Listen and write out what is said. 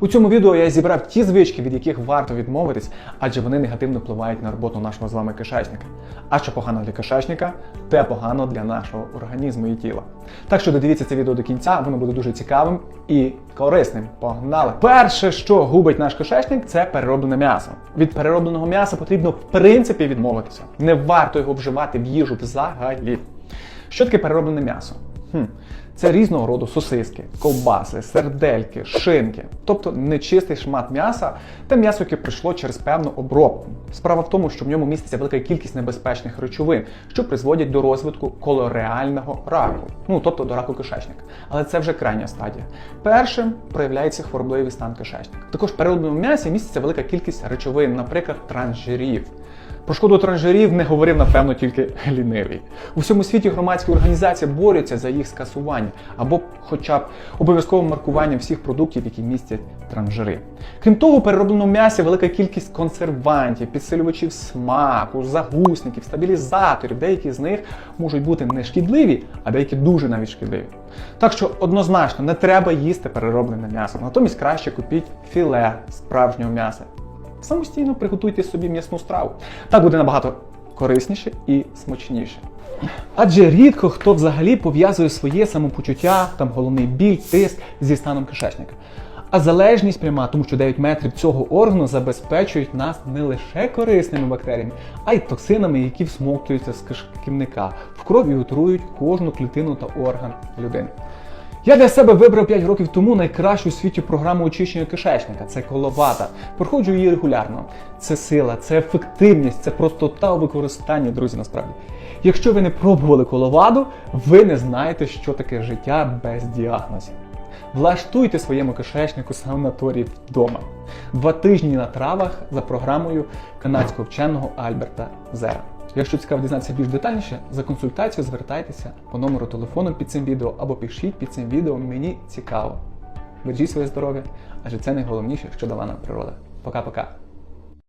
У цьому відео я зібрав ті звички, від яких варто відмовитись, адже вони негативно впливають на роботу нашого з вами кишечника. А що погано для кишечника, те погано для нашого організму і тіла. Так що додивіться це відео до кінця, воно буде дуже цікавим і корисним. Погнали! Перше, що губить наш кишечник, це перероблене м'ясо. Від переробленого м'яса потрібно в принципі відмовитися. Не варто його вживати в їжу взагалі. Що таке перероблене м'ясо? Хм. Це різного роду сосиски, ковбаси, сердельки, шинки, тобто нечистий шмат м'яса та м'ясо, яке пройшло через певну обробку. Справа в тому, що в ньому міститься велика кількість небезпечних речовин, що призводять до розвитку колореального раку, ну тобто до раку кишечника. Але це вже крайня стадія. Першим проявляється хворобливий стан кишечника. Також в переробленому м'ясі міститься велика кількість речовин, наприклад, трансжирів. Про шкоду транжирів не говорив, напевно, тільки лінивий. У всьому світі громадські організації борються за їх скасування або хоча б обов'язковим маркуванням всіх продуктів, які містять транжири. Крім того, переробленому м'ясі велика кількість консервантів, підсилювачів смаку, загусників, стабілізаторів. Деякі з них можуть бути не шкідливі, а деякі дуже навіть шкідливі. Так що однозначно не треба їсти перероблене м'ясо. Натомість краще купіть філе справжнього м'яса самостійно приготуйте собі м'ясну страву. Так буде набагато корисніше і смачніше. Адже рідко хто взагалі пов'язує своє самопочуття, там головний біль, тиск зі станом кишечника. А залежність пряма, тому що 9 метрів цього органу забезпечують нас не лише корисними бактеріями, а й токсинами, які всмоктуються з кишківника, в крові отрують кожну клітину та орган людини. Я для себе вибрав 5 років тому найкращу у світі програму очищення кишечника. Це коловата. Проходжу її регулярно. Це сила, це ефективність, це простота у використанні, друзі, насправді. Якщо ви не пробували коловаду, ви не знаєте, що таке життя без діагнозів. Влаштуйте своєму кишечнику санаторій вдома. Два тижні на травах за програмою канадського вченого Альберта Зера. Якщо цікаво дізнатися більш детальніше, за консультацією звертайтеся по номеру телефону під цим відео або пишіть під цим відео. Мені цікаво. Бережіть своє здоров'я, адже це найголовніше, що дала нам природа. Пока-пока.